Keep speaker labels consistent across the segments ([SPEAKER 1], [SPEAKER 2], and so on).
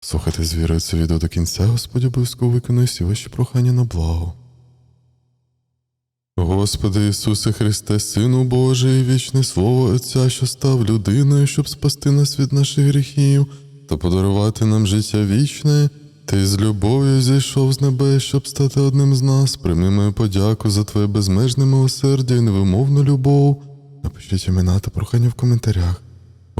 [SPEAKER 1] Слухайте з вірою це відео до кінця, Господь обов'язково виконує всі ваші прохання на благо. Господи Ісусе Христе, Сину Божий, вічне Слово Отця, що став людиною, щоб спасти нас від наших гріхів та подарувати нам життя вічне. Ти з любов'ю зійшов з небес, щоб стати одним з нас. Прийми мою подяку за Твоє безмежне милосердя і невимовну любов. Напишіть імена та прохання в коментарях.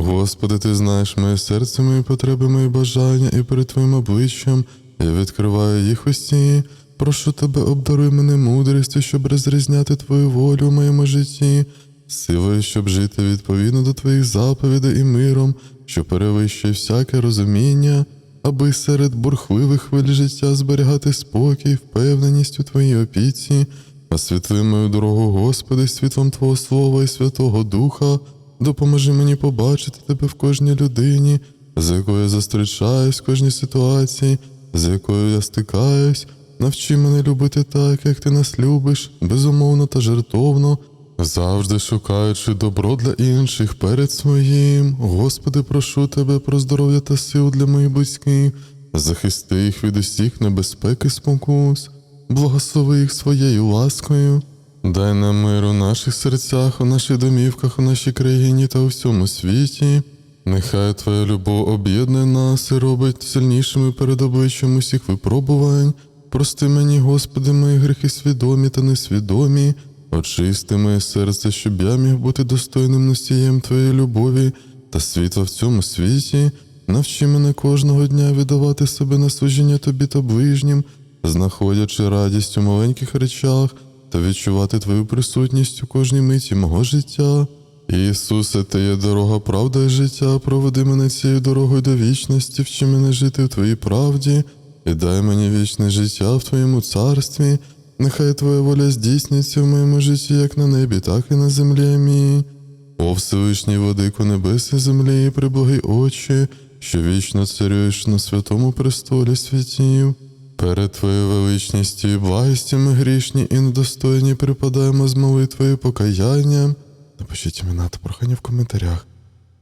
[SPEAKER 1] Господи, Ти знаєш моє серце, мої потреби, мої бажання, і перед Твоїм обличчям я відкриваю їх усі. Прошу тебе, обдаруй мене мудрістю, щоб розрізняти Твою волю в моєму житті, силою, щоб жити відповідно до Твоїх заповідей і миром, що перевищує всяке розуміння, аби серед бурхливих хвиль життя зберігати спокій, впевненість у Твоїй опіці, освітли мою дорогу, Господи, світлом Твого Слова і Святого Духа. Допоможи мені побачити тебе в кожній людині, з якою я зустрічаюсь в кожній ситуації, з якою я стикаюсь. Навчи мене любити так, як ти нас любиш, безумовно та жертовно, завжди шукаючи добро для інших перед своїм. Господи, прошу тебе про здоров'я та сил для моїх близьких, захисти їх від усіх небезпек і спокус, благослови їх своєю ласкою. Дай нам мир у наших серцях, у наших домівках, у нашій країні та у всьому світі. Нехай Твоя любов об'єднує нас і робить сильнішими перед обличчям усіх випробувань. Прости мені, Господи, мої гріхи свідомі та несвідомі. Очисти моє серце, щоб я міг бути достойним носієм Твоєї любові та світла в цьому світі. Навчи мене кожного дня віддавати себе на служіння Тобі та ближнім, знаходячи радість у маленьких речах та відчувати Твою присутність у кожній миті мого життя. Ісусе, Ти є дорога, правда і життя, проведи мене цією дорогою до вічності, вчи мене жити в Твоїй правді, і дай мені вічне життя в Твоєму царстві. Нехай Твоя воля здійсниться в моєму житті, як на небі, так і на землі. Амінь. О Всевишній владику небес і землі, і приблагий очі, що вічно царюєш на святому престолі святів. Перед Твоєю величністю і благістю ми грішні і недостойні припадаємо з молитвою покаянням. Напишіть імена та прохання в коментарях.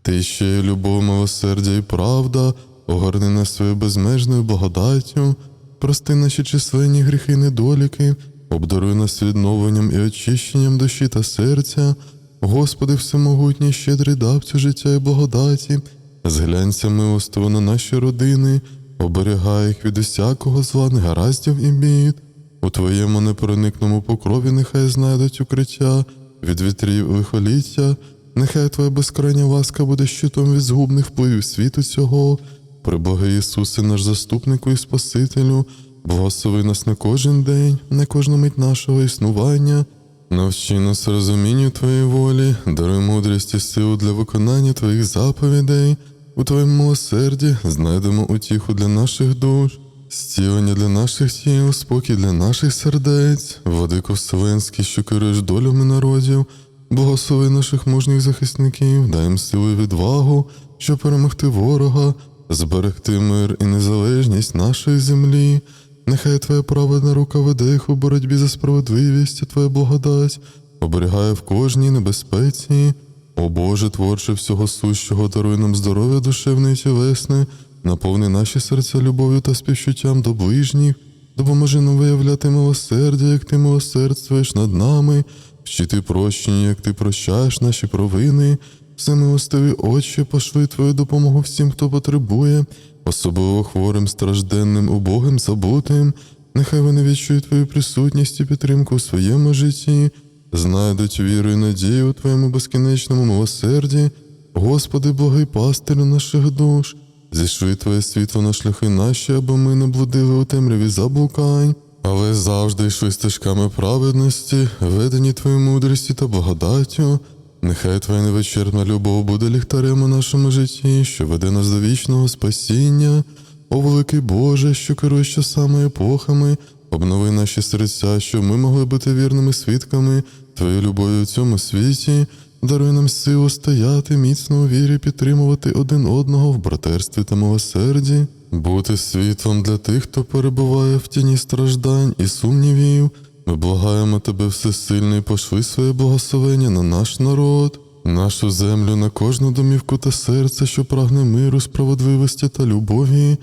[SPEAKER 1] Ти ще є любов, милосердя і правда, огорни нас своєю безмежною благодаттю, прости наші численні гріхи і недоліки, обдаруй нас відновленням і очищенням душі та серця. Господи, всемогутній, щедрий давцю життя і благодаті, зглянься милостиво на наші родини, оберігай їх від усякого зла, негараздів і бід. У Твоєму непроникному покрові нехай знайдуть укриття від вітрів лихоліття, нехай Твоя безкрайня ласка буде щитом від згубних впливів світу цього. Приблаги Ісусе, наш заступнику і Спасителю, благослови нас на кожен день, на кожну мить нашого існування. Навчи нас розумінню Твоєї волі, даруй мудрість і силу для виконання Твоїх заповідей. У Твоєму милосерді знайдемо утіху для наших душ, зцілення для наших тіл, спокій для наших сердець, Владико Вселенський, що керуєш долями народів, благослови наших мужніх захисників, дай їм силу і відвагу, щоб перемогти ворога, зберегти мир і незалежність нашої землі. Нехай Твоя праведна рука веде їх у боротьбі за справедливість, і Твоя благодать оберігає в кожній небезпеці. О Боже, творче всього сущого, даруй нам здоров'я душевне і тілесне, наповни наші серця любов'ю та співчуттям до ближніх, допоможи нам виявляти милосердя, як ти милосердствуєш над нами, вчити прощення, як ти прощаєш наші провини, всемилостиві очі, пошли Твою допомогу всім, хто потребує, особливо хворим, стражденним, убогим, забутим. Нехай вони відчують Твою присутність і підтримку у своєму житті, знайдуть віру і надію у Твоєму безкінечному милосерді. Господи, благий пастирю наших душ, зішли Твоє світло на шляхи наші, аби ми не блудили у темряві заблукань, але завжди йшли стежками праведності, ведені Твоєю мудрістю та благодаттю. Нехай Твоя невичерпна любов буде ліхтарем у нашому житті, що веде нас до вічного спасіння. О великий Боже, що керуєш часами епохами, обнови наші серця, щоб ми могли бути вірними свідками Твоєї любові у цьому світі, даруй нам силу стояти міцно у вірі, підтримувати один одного в братерстві та милосерді, бути світлом для тих, хто перебуває в тіні страждань і сумнівів. Ми благаємо Тебе всесильний, пошли своє благословення на наш народ, нашу землю, на кожну домівку та серце, що прагне миру, справедливості та любові.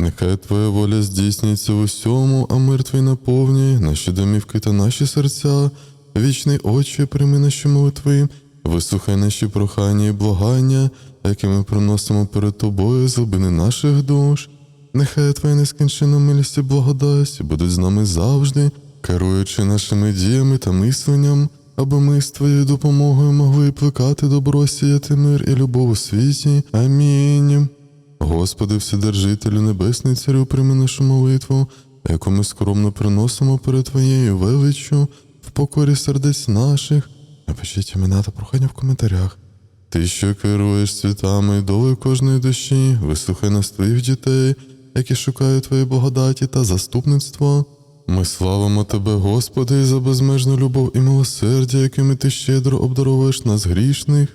[SPEAKER 1] Нехай Твоя воля здійснюється в усьому, а мир Твій наповнює наші домівки та наші серця. Вічний Отче, прийми наші молитви, вислухай наші прохання і благання, які ми приносимо перед Тобою з глибини наших душ. Нехай Твоя нескінченна милість і благодать будуть з нами завжди, керуючи нашими діями та мисленням, аби ми з Твоєю допомогою могли плекати добро, сіяти мир і любов у світі. Амінь. Господи, Вседержителю Небесний Царю, прийми нашу молитву, яку ми скромно приносимо перед Твоєю величчю в покорі сердець наших. Напишіть імена та прохання в коментарях. Ти, що керуєш світами і долею кожної душі, вислухай нас твоїх дітей, які шукають твої благодаті та заступництво. Ми славимо Тебе, Господи, за безмежну любов і милосердя, якими ти щедро обдаровуєш нас грішних,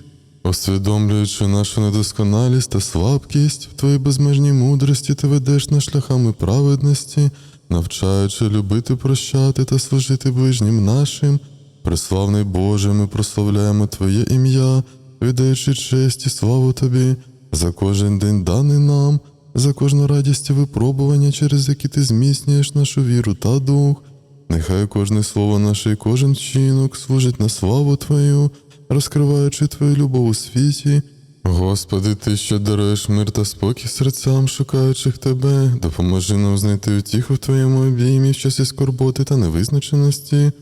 [SPEAKER 1] усвідомлюючи нашу недосконалість та слабкість, в Твоїй безмежній мудрості ти ведеш нас шляхами праведності, навчаючи любити, прощати та служити ближнім нашим. Преславний Боже, ми прославляємо Твоє ім'я, віддаючи честь і славу Тобі за кожен день даний нам, за кожну радість і випробування, через які ти зміцнюєш нашу віру та дух. Нехай кожне слово наше і кожен вчинок служить на славу Твою, розкриваючи Твою любов у світі. Господи, Ти, що даруєш мир та спокій серцям, шукаючих Тебе, допоможи нам знайти утіху в Твоєму обіймі в часі скорботи та невизначеності.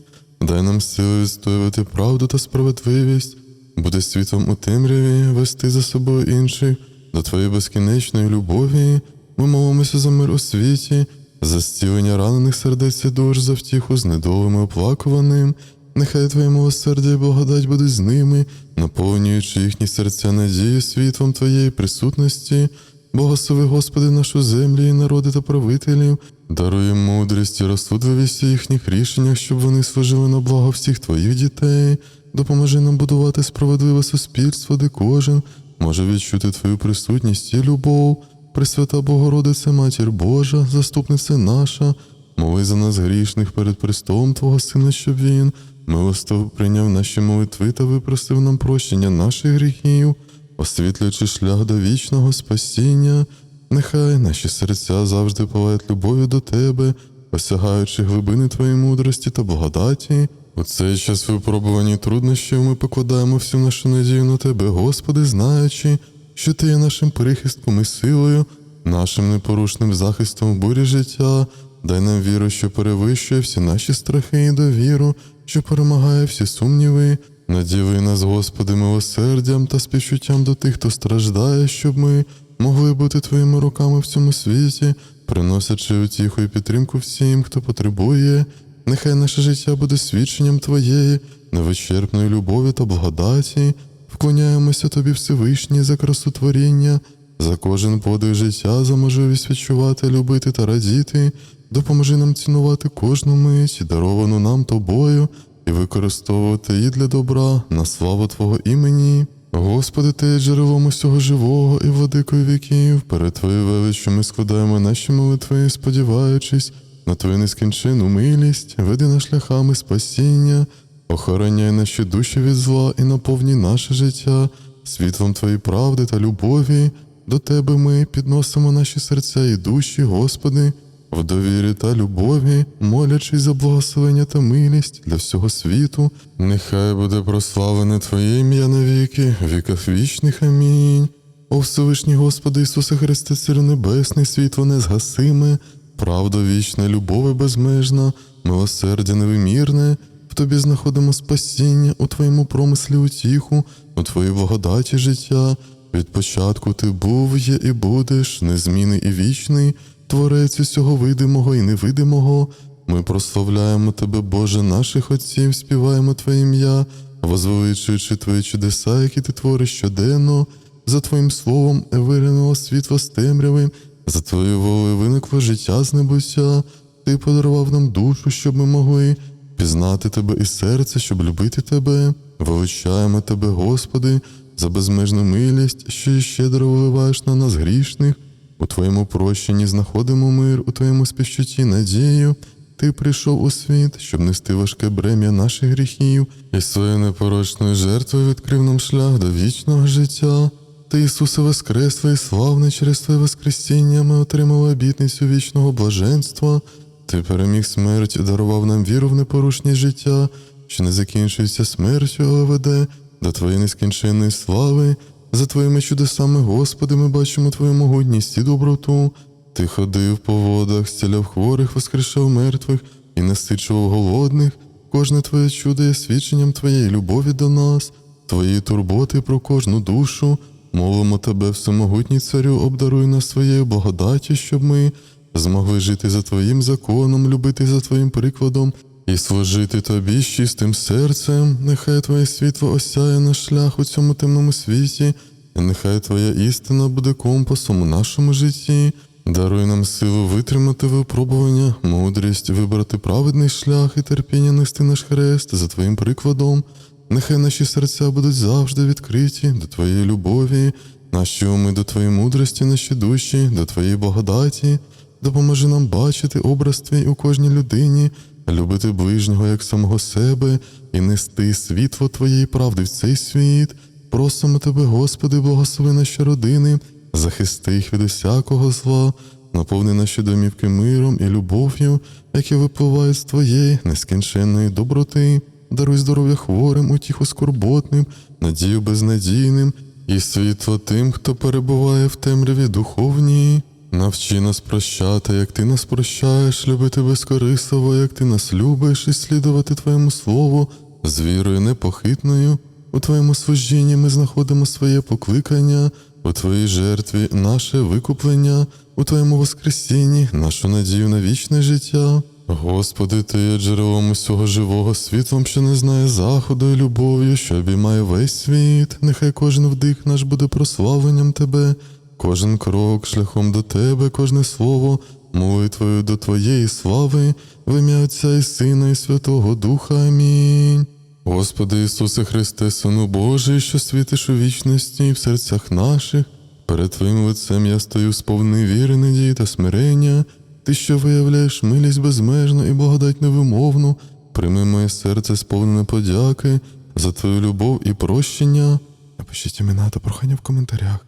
[SPEAKER 1] Дай нам сили відстоювати правду та справедливість, буде світом у темряві, вести за собою інших до Твоєї безкінечної любові. Ми молимося за мир у світі, за зцілення ранених сердець і душ, за втіху з недолими оплакуваним. Нехай Твоє милосердя і благодать будуть з ними, наповнюючи їхні серця надії світлом Твоєї присутності. Благослови, Господи, нашу землю і народи та правителів, даруй мудрість і розсудливість у їхніх рішеннях, щоб вони служили на благо всіх Твоїх дітей. Допоможи нам будувати справедливе суспільство, де кожен може відчути Твою присутність і любов. Пресвята Богородице, Матір Божа, заступниця наша, моли за нас грішних перед престолом Твого Сина, щоб Він милостиво прийняв наші молитви та випростив нам прощення наших гріхів, освітлюючи шлях до вічного спасіння. Нехай наші серця завжди палають любов'ю до Тебе, осягаючи глибини Твоєї мудрості та благодаті. У цей час випробувані труднощів ми покладаємо всю нашу надію на Тебе, Господи, знаючи, що Ти є нашим прихистком і силою, нашим непорушним захистом в бурі життя. Дай нам віру, що перевищує всі наші страхи і довіру, що перемагає всі сумніви. Наділи нас, Господи, милосердям та співчуттям до тих, хто страждає, щоб ми могли бути Твоїми руками в цьому світі, приносячи утіху і підтримку всім, хто потребує. Нехай наше життя буде свідченням Твоєї, невичерпної любові та благодаті. Вклоняємося Тобі Всевишній за красу творіння, за кожен подих життя, за можливість відчувати, любити та радіти. Допоможи нам цінувати кожну мить, даровану нам тобою, і використовувати її для добра на славу Твого імені. Господи, Ти є джерелом усього живого і владикою віків. Перед Твоєю величчю ми складаємо наші молитви, сподіваючись на Твою нескінчену милість, веди нас шляхами спасіння, охороняй наші душі від зла і наповні наше життя світлом Твоєї правди та любові. До Тебе ми підносимо наші серця і душі, Господи, в довірі та любові, молячись за благословення та милість для всього світу. Нехай буде прославлене Твоє ім'я навіки, в віках вічних. Амінь. О Всевишній Господи Ісусе Христе, Царю Небесний, світло незгасиме, правда вічна, любов безмежна, милосердя невимірне. В Тобі знаходимо спасіння, у Твоєму промислі утіху, у Твоїй благодаті життя. Від початку ти був, є і будеш, незмінний і вічний, творець усього видимого і невидимого. Ми прославляємо Тебе, Боже, наших отців, співаємо Твоє ім'я, возвеличуючи Твої чудеса, які ти твориш щоденно. За Твоїм словом виринуло світло з темряви, за Твоєю волею виникло життя з небуття. Ти подарував нам душу, щоб ми могли пізнати Тебе і серце, щоб любити Тебе. Величаємо Тебе, Господи, за безмежну милість, що щедро виливаєш на нас грішних. У Твоєму прощенні знаходимо мир, у Твоєму співчутті надію. Ти прийшов у світ, щоб нести важке брем'я наших гріхів, і своєю непорочною жертвою відкрив нам шлях до вічного життя. Ти, Ісусе, воскрес Твоє славне, через Твоє Воскресіння ми отримали обітницю вічного блаженства. Ти переміг смерть і дарував нам віру в непорушність життя, що не закінчується смертю, але веде до Твоєї нескінченної слави. За Твоїми чудесами, Господи, ми бачимо Твою могутність і доброту. Ти ходив по водах, зціляв хворих, воскрешав мертвих і насичував голодних. Кожне Твоє чудо є свідченням Твоєї любові до нас, Твоєї турботи про кожну душу. Молимо Тебе, всемогутній царю, обдаруй нас своєю благодаттю, щоб ми змогли жити за Твоїм законом, любити за Твоїм прикладом і служити Тобі з чистим серцем. Нехай Твоє світло осяє наш шлях у цьому темному світі, і нехай Твоя істина буде компасом у нашому житті. Даруй нам силу витримати випробування, мудрість вибрати праведний шлях і терпіння нести наш хрест за Твоїм прикладом. Нехай наші серця будуть завжди відкриті до Твоєї любові, наші уми до Твоєї мудрості, наші душі, до Твоєї благодаті. Допоможи нам бачити образ Твій у кожній людині, любити ближнього як самого себе і нести світло Твоєї правди в цей світ. Просимо Тебе, Господи, благослови наші родини, захисти їх від усякого зла, наповни наші домівки миром і любов'ю, які випливають з Твоєї нескінченної доброти. Даруй здоров'я хворим, утіху скорботним, надію безнадійним і світло тим, хто перебуває в темряві духовній. Навчи нас прощати, як ти нас прощаєш, любити безкорисливо, як ти нас любиш, і слідувати Твоєму слову з вірою непохитною. У Твоєму служінні ми знаходимо своє покликання, у Твоїй жертві наше викуплення, у Твоєму Воскресінні нашу надію на вічне життя. Господи, Ти є джерелом усього живого світлом, що не знає заходу і любов'ю, що обіймає весь світ. Нехай кожен вдих наш буде прославленням Тебе, кожен крок шляхом до Тебе, кожне слово, молитвою до Твоєї слави, в ім'я Отця і Сина, і Святого Духа. Амінь. Господи Ісусе Христе, Сину Божий, що світиш у вічності і в серцях наших, перед Твоїм лицем я стою сповнений віри, надії та смирення. Ти, що виявляєш милість безмежну і благодать невимовну, прийми моє серце сповнене подяки за Твою любов і прощення. Напишіть імена та прохання в коментарях.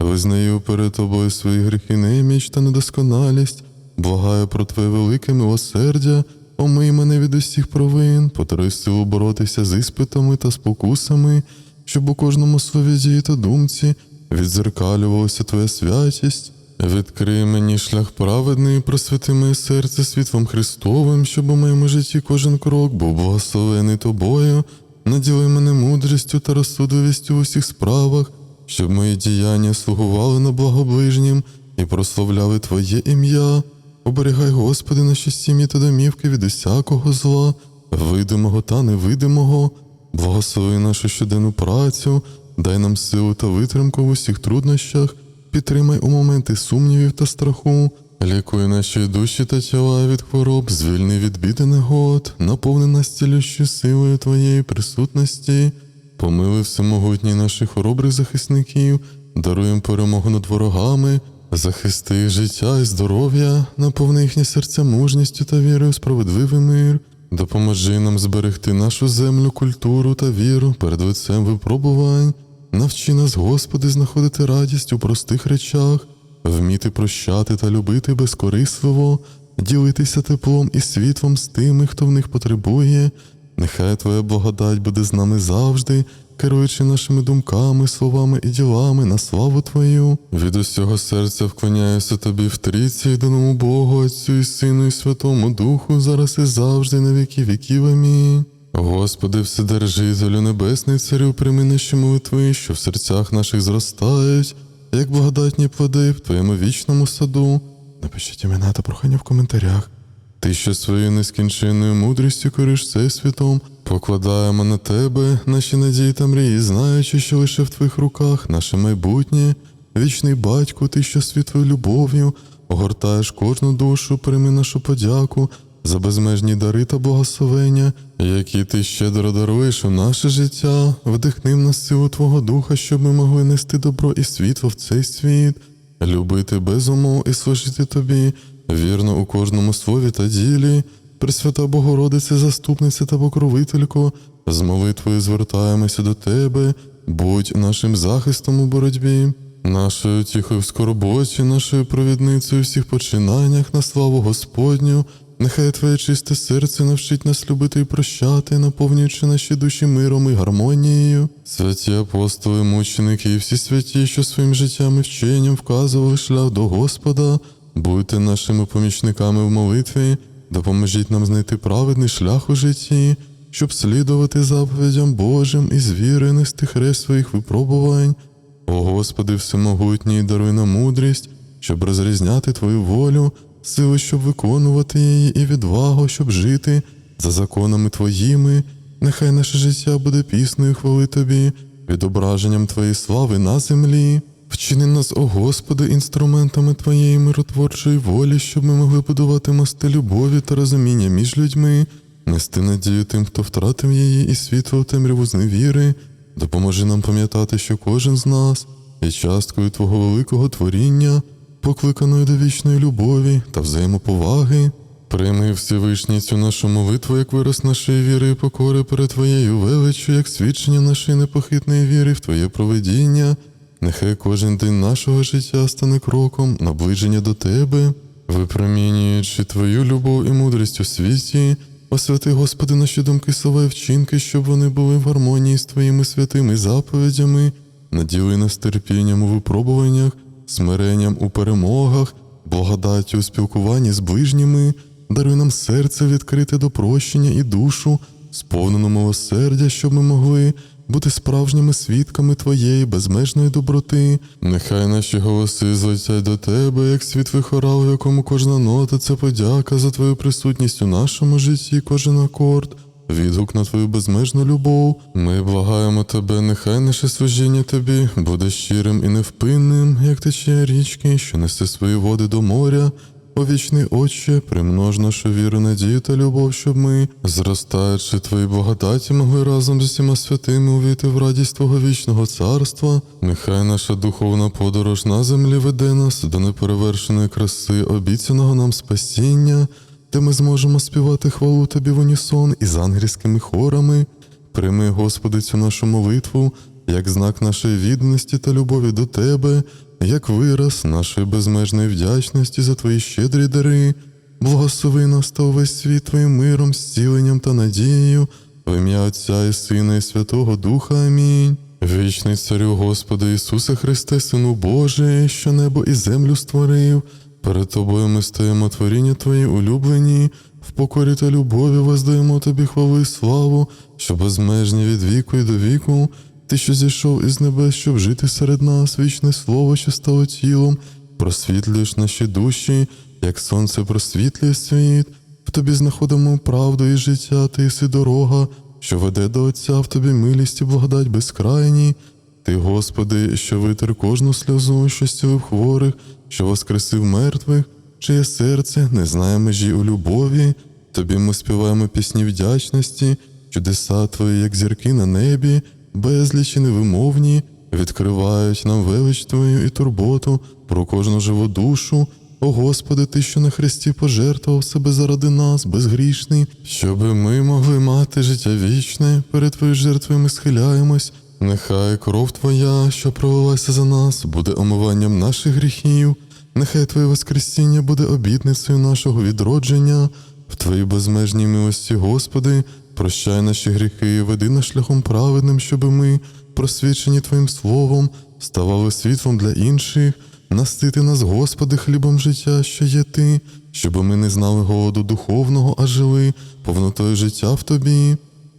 [SPEAKER 1] Визнаю перед тобою свої гріхи, неміч та недосконалість, благаю про Твоє велике милосердя, омий мене від усіх провин, подаруй силу боротися з іспитами та спокусами, щоб у кожному слові дії та думці відзеркалювалася Твоя святість. Відкрий мені шлях праведний, просвіти моє серце світлом Христовим, щоб у моєму житті кожен крок був благословений тобою, наділи мене мудрістю та розсудливістю в усіх справах, щоб мої діяння слугували на благо ближнім і прославляли Твоє ім'я. Оберігай, Господи, наші сім'ї та домівки від усякого зла, видимого та невидимого, благослови нашу щоденну працю, дай нам силу та витримку в усіх труднощах, підтримай у моменти сумнівів та страху, лікуй наші душі та тіла від хвороб, звільни від біди негод, наповни нас цілющою силою Твоєї присутності, помили всемогутній наших хоробрих захисників, даруй перемогу над ворогами. Захисти життя і здоров'я, наповни їхні серця мужністю та вірою у справедливий мир. Допоможи нам зберегти нашу землю, культуру та віру перед лицем випробувань. Навчи нас, Господи, знаходити радість у простих речах, вміти прощати та любити безкорисливо, ділитися теплом і світлом з тими, хто в них потребує. Нехай Твоя благодать буде з нами завжди, керуючи нашими думками, словами і ділами на славу Твою. Від усього серця вклоняюся Тобі в трійці, єдиному Богу, Отцю і Сину, і Святому Духу, зараз і завжди, на віки віків. Амінь. Господи, Вседержителю Небесний, Царю, прийми наші молитви, що в серцях наших зростають, як благодатні плоди в Твоєму вічному саду. Напишіть імена та прохання в коментарях. Ти, що своєю нескінченною мудрістю керуєш всесвітом, покладаємо на тебе наші надії та мрії, знаючи, що лише в твоїх руках наше майбутнє, вічний батько, ти, що світлою любов'ю, огортаєш кожну душу, прийми нашу подяку за безмежні дари та благословення, які ти щедро даруєш у наше життя, вдихни в нас силу Твого Духа, щоб ми могли нести добро і світло в цей світ, любити без умов і служити тобі, вірно у кожному слові та ділі. Пресвята Богородице, заступниця та покровителько, з молитвою звертаємося до Тебе, будь нашим захистом у боротьбі, нашою тихою в скорботі, нашою провідницею у всіх починаннях на славу Господню. Нехай Твоє чисте серце навчить нас любити і прощати, наповнюючи наші душі миром і гармонією. Святі апостоли, мученики і всі святі, що своїм життям і вченням вказували шлях до Господа, будьте нашими помічниками в молитві, допоможіть нам знайти праведний шлях у житті, щоб слідувати заповідям Божим і з нести хрест своїх випробувань. О Господи, всемогутній, даруй нам мудрість, щоб розрізняти Твою волю, силу, щоб виконувати її, і відвагу, щоб жити за законами Твоїми. Нехай наше життя буде піснею хвали Тобі, відображенням Твоєї слави на землі. Вчини нас, о Господи, інструментами Твоєї миротворчої волі, щоб ми могли будувати мости любові та розуміння між людьми, нести надію тим, хто втратив її, і світло в темряву зневіри. Допоможи нам пам'ятати, що кожен з нас є часткою Твого великого творіння, покликаною до вічної любові та взаємоповаги. Прийми Всевишній цю нашу молитву, як вираз нашої віри і покори перед Твоєю величчю, як свідчення нашої непохитної віри в Твоє проведіння. Нехай кожен день нашого життя стане кроком наближення до Тебе, випромінюючи Твою любов і мудрість у світі, освяти, Господи, наші думки, слова і вчинки, щоб вони були в гармонії з Твоїми святими заповідями, наділи нас терпінням у випробуваннях, смиренням у перемогах, благодаттю у спілкуванні з ближніми, даруй нам серце відкрите до прощення і душу, сповнену милосердя, щоб ми могли бути справжніми свідками Твоєї безмежної доброти. Нехай наші голоси злетять до Тебе, як світ хорал, в якому кожна нота це подяка за Твою присутність у нашому житті, кожен акорд. Відгук на твою безмежну любов. Ми благаємо тебе, нехай наше служіння тобі буде щирим і невпинним, як течія річки, що несе свої води до моря. О Отче, примнож нашу віру, надію та любов, щоб ми, зростаючи твої благодаті, могли разом з усіма святими увійти в радість Твого вічного царства. Нехай наша духовна подорож на землі веде нас до неперевершеної краси, обіцяного нам спасіння, де ми зможемо співати хвалу Тобі в унісон із ангельськими хорами. Прийми, Господи, цю нашу молитву, як знак нашої відданості та любові до Тебе, як вираз нашої безмежної вдячності за Твої щедрі дари. Благослови нас та увесь світ Твоїм миром, зціленням та надією, в ім'я Отця і Сина, і Святого Духа. Амінь. Вічний Царю Господи Ісусе Христе, Сину Божий, що небо і землю створив. Перед тобою ми стоїмо творіння Твої улюблені, в покорі та любові воздаємо Тобі хвалу і славу, що безмежні від віку і до віку. Ти, що зійшов із небес, щоб жити серед нас, вічне слово, що стало тілом, просвітлюєш наші душі, як сонце просвітлює світ. В тобі знаходимо правду і життя, ти єси дорога, що веде до Отця в тобі милість і благодать безкрайні. Ти, Господи, що витер кожну сльозу, що зцілив хворих, що воскресив мертвих, чиє серце не знає межі у любові. Тобі ми співаємо пісні вдячності, чудеса Твої, як зірки на небі, безлічі невимовні, відкривають нам велич Твою і турботу про кожну живу душу. О Господи, Ти, що на хресті пожертвував себе заради нас, безгрішний, щоби ми могли мати життя вічне, перед Твоєю жертвою ми схиляємось. Нехай кров Твоя, що пролилася за нас, буде омиванням наших гріхів, нехай Твоє Воскресіння буде обітницею нашого відродження. В Твоїй безмежній милості, Господи, прощай наші гріхи і веди нас шляхом праведним, щоби ми, просвічені Твоїм словом, ставали світлом для інших. Настити нас, Господи, хлібом життя, що є Ти, щоб ми не знали голоду духовного, а жили повнотою життя в Тобі.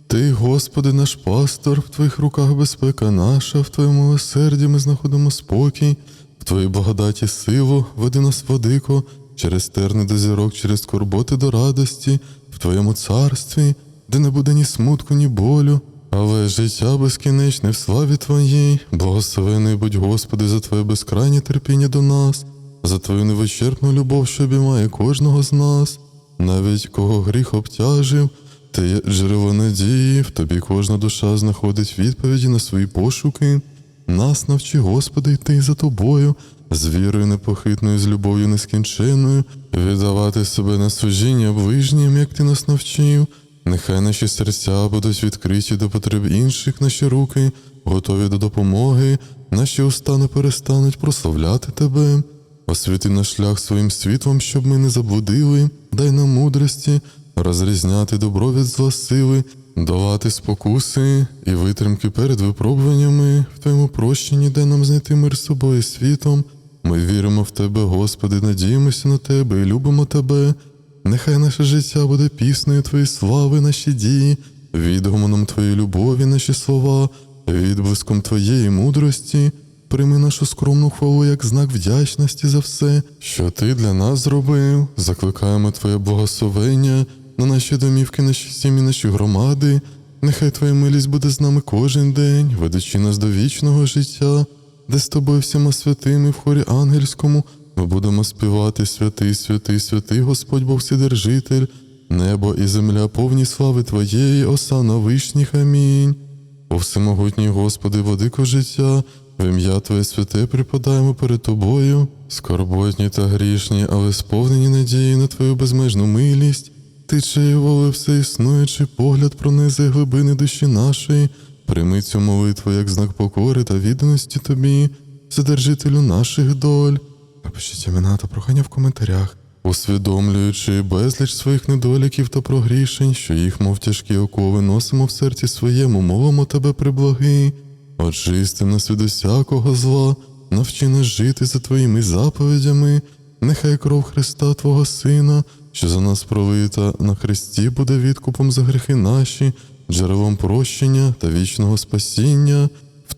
[SPEAKER 1] Ти, Господи, наш пастор, в Твоїх руках безпека наша, в Твоєму милосерді ми знаходимо спокій, в Твоїй благодаті силу, веди нас, Владико, через терни до зірок, через скорботи до радості, в Твоєму царстві, де не буде ні смутку, ні болю, але життя безкінечне в славі Твоїй, благословений будь, Господи, за Твоє безкрайнє терпіння до нас, за Твою невичерпну любов, що обіймає кожного з нас, навіть кого гріх обтяжив. Ти є джерело надії, в тобі кожна душа знаходить відповіді на свої пошуки. Нас навчи, Господи, йти за тобою, з вірою непохитною, з любов'ю нескінченною, віддавати себе на служіння ближнім, як ти нас навчив. Нехай наші серця будуть відкриті до потреб інших, наші руки, готові до допомоги, наші уста не перестануть прославляти тебе. Освіти наш шлях своїм світлом, щоб ми не заблудили, дай нам мудрості, розрізняти добро від зла сили, давати спокуси і витримки перед випробуваннями, в твоєму прощенні, дай нам знайти мир з собою і світом. Ми віримо в Тебе, Господи, надіємося на Тебе і любимо Тебе. Нехай наше життя буде піснею Твоєї слави, наші дії, відгуманом Твоєї любові, наші слова, відблиском Твоєї мудрості. Прийми нашу скромну хвалу як знак вдячності за все, що Ти для нас зробив. Закликаємо Твоє благословення на наші домівки, наші сім'ї, наші громади. Нехай Твоя милість буде з нами кожен день, ведучи нас до вічного життя, де з тобою всіма святими в хорі ангельському ми будемо співати святий, святий, святий Господь Бог Вседержитель, небо і земля повні слави Твоєї, осана вишніх. Амінь. О всемогутній Господи, владико життя, в ім'я Твоє святе припадаємо перед Тобою, скорботні та грішні, але сповнені надії на Твою безмежну милість. Ти чиї все існуючий погляд пронизує глибини душі нашої, прийми цю молитву як знак покори та відданості Тобі, Вседержителю наших доль. Напишіть імена та прохання в коментарях, усвідомлюючи безліч своїх недоліків та прогрішень, що їх, мов тяжкі окови, носимо в серці своєму, мовимо тебе приблаги. Очисти нас від усякого зла, навчи нас жити за твоїми заповідями, нехай кров Христа Твого Сина, що за нас пролита на хресті, буде відкупом за гріхи наші, джерелом прощення та вічного спасіння.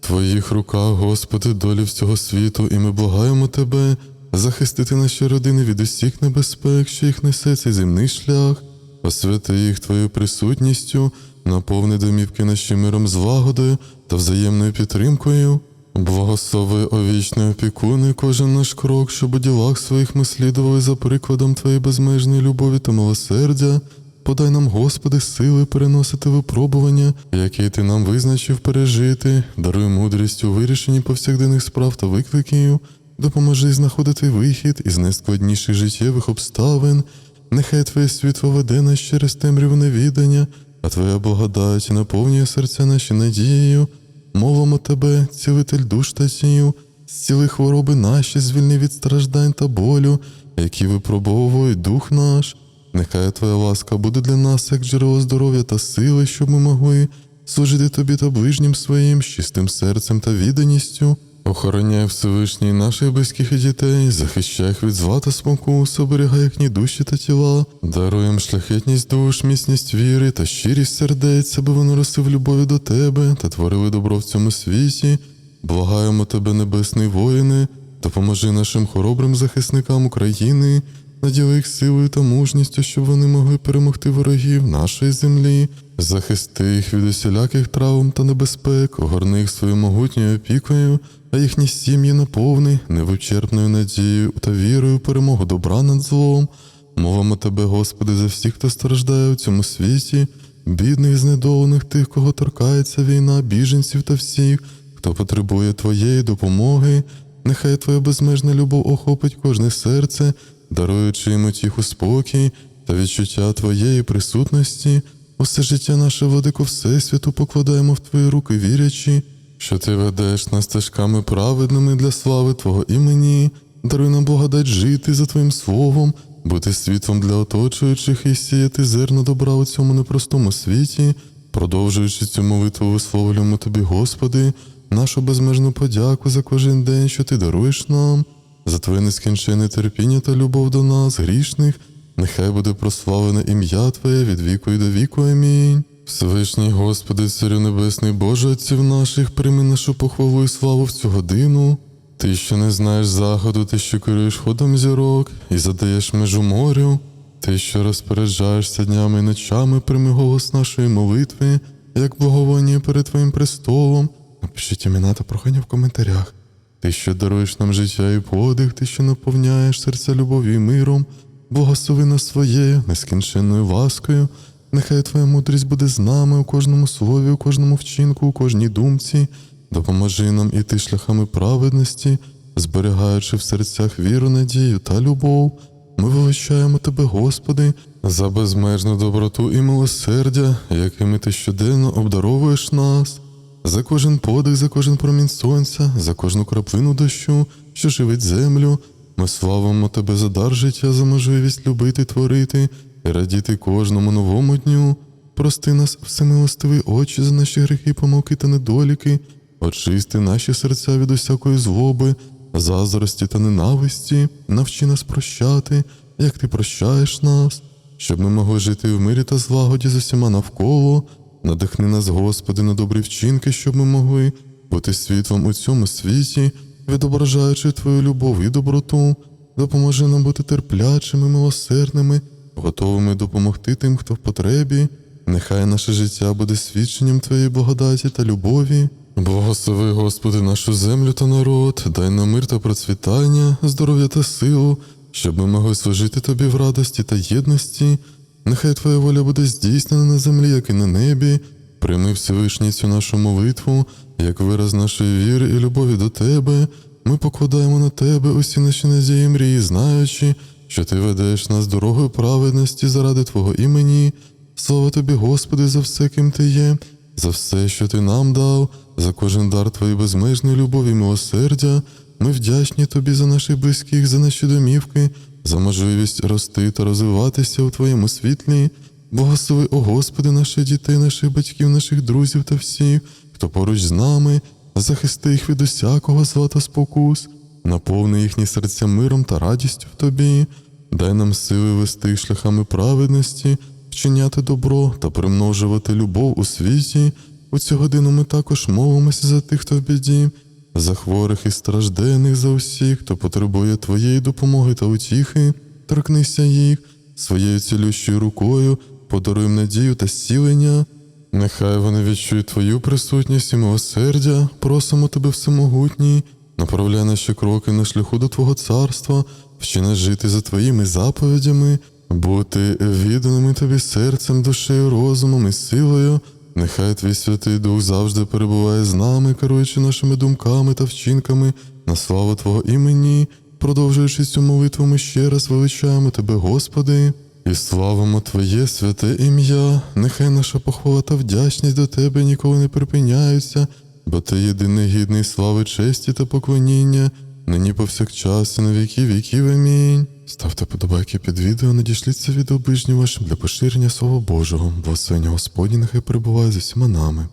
[SPEAKER 1] Твоїх руках, Господи, долі всього світу, і ми благаємо Тебе захистити наші родини від усіх небезпек, що їх несе цей земний шлях, освяти їх Твоєю присутністю, наповни домівки наші миром злагодою та взаємною підтримкою. Благослови овічний опікуни кожен наш крок, щоб у ділах своїх ми слідували за прикладом Твоєї безмежної любові та милосердя. Подай нам, Господи, сили переносити випробування, які Ти нам визначив пережити, даруй мудрість у вирішенні повсякденних справ та викликів, допоможи знаходити вихід із найскладніших життєвих обставин. Нехай Твоє світло веде нас через темряву невідання, а Твоя благодать наповнює серця наші надією. Мовимо Тебе, цілитель душ та сію, зціли хвороби наші, звільни від страждань та болю, які випробовують дух наш. Нехай Твоя ласка буде для нас як джерело здоров'я та сили, щоб ми могли служити Тобі та ближнім своїм з чистим серцем та відданістю. Охороняй Всевишній наших близьких і дітей, захищай їх від зла та спокус, оберігай їхні душі та тіла, даруй їм шляхетність душ, міцність віри та щирість сердець, аби вони росли в любові до Тебе та творили добро в цьому світі. Благаємо Тебе, небесний воїни, допоможи нашим хоробрим захисникам України, наділи їх силою та мужністю, щоб вони могли перемогти ворогів нашої землі, захисти їх від усіляких травм та небезпек, огорни їх своєю могутньою опікою, а їхні сім'ї наповни невичерпною надією та вірою перемогу добра над злом. Мовимо Тебе, Господи, за всіх, хто страждає у цьому світі, бідних, знедолених, тих, кого торкається війна, біженців та всіх, хто потребує Твоєї допомоги. Нехай Твоя безмежна любов охопить кожне серце, даруючи йому тиху спокій та відчуття Твоєї присутності. Усе життя наше, владико Всесвіту, покладаємо в Твої руки, вірячи, що Ти ведеш нас стежками праведними для слави Твого імені, даруй нам благодать жити за Твоїм словом, бути світлом для оточуючих і сіяти зерно добра у цьому непростому світі, продовжуючи цю молитву, висловлюємо Тобі, Господи, нашу безмежну подяку за кожен день, що Ти даруєш нам, за Твоє нескінченне терпіння та любов до нас, грішних. Нехай буде прославлене ім'я Твоє від віку і до віку. Амінь. Всевишній Господи, Царю Небесний, Боже Отців наших, прийми нашу похвалу і славу в цю годину. Ти, що не знаєш заходу, ти, що керуєш ходом зірок і задаєш межу морю, ти, що розпоряджаєшся днями і ночами, прийми голос нашої молитви, як благовоння перед Твоїм престолом. Напишіть імена та прохання в коментарях. Ти, що даруєш нам життя і подих, ти, що наповняєш серця любов'ю і миром, благослови нас своєю нескінченною ласкою. Нехай Твоя мудрість буде з нами у кожному слові, у кожному вчинку, у кожній думці. Допоможи нам іти шляхами праведності, зберігаючи в серцях віру, надію та любов. Ми величаємо Тебе, Господи, за безмежну доброту і милосердя, якими Ти щоденно обдаровуєш нас. За кожен подих, за кожен промінь сонця, за кожну краплину дощу, що живить землю. Ми славимо тебе за дар життя, за можливість любити, творити і радіти кожному новому дню. Прости нас, всемилостивий Отче, за наші гріхи, помилки та недоліки, очисти наші серця від усякої злоби, заздрості та ненависті, навчи нас прощати, як ти прощаєш нас, щоб ми могли жити в мирі та злагоді з усіма навколо. Надихни нас, Господи, на добрі вчинки, щоб ми могли бути світлом у цьому світі, відображаючи Твою любов і доброту, допоможи нам бути терплячими, милосердними, готовими допомогти тим, хто в потребі. Нехай наше життя буде свідченням Твоєї благодаті та любові. Благослови, Господи, нашу землю та народ, дай нам мир та процвітання, здоров'я та силу, щоб ми могли служити Тобі в радості та єдності. Нехай Твоя воля буде здійснена на землі, як і на небі. Прийми Всевишній цю нашу молитву, як вираз нашої віри і любові до Тебе. Ми покладаємо на Тебе усі наші надії і мрії, знаючи, що Ти ведеш нас дорогою праведності заради Твого імені. Слава тобі, Господи, за все, ким ти є, за все, що ти нам дав, за кожен дар твоєї безмежної любові і милосердя. Ми вдячні тобі за наших близьких, за наші домівки, за можливість рости та розвиватися у твоєму світлі. Благослови, о Господи, наших дітей, наших батьків, наших друзів та всіх, хто поруч з нами, захисти їх від усякого зла та спокус, наповни їхні серця миром та радістю в тобі. Дай нам сили вести шляхами праведності, вчиняти добро та примножувати любов у світі. У цю годину ми також молимося за тих, хто в біді, за хворих і страждених, за усіх, хто потребує твоєї допомоги та утіхи. Торкнися їх своєю цілющою рукою, подаруй надію та зцілення. Нехай вони відчують твою присутність і милосердя, просимо тебе всемогутній, направляй наші кроки на шляху до Твого царства, вчи нас жити за твоїми заповідями, бути відданими тобі серцем, душею, розумом і силою. Нехай твій святий Дух завжди перебуває з нами, керуючи нашими думками та вчинками на славу Твого імені. Продовжуючи цю молитву, ми ще раз величаємо Тебе, Господи, і славимо Твоє святе ім'я. Нехай наша похвала та вдячність до Тебе ніколи не припиняються, бо Ти єдиний гідний слави, честі та поклоніння, нині повсякчас і на віки віків. Амінь. Ставте подобайки під відео, надішліться відео ближнім вашим для поширення Слова Божого. Благословення Господні нехай перебуває з усіма нами.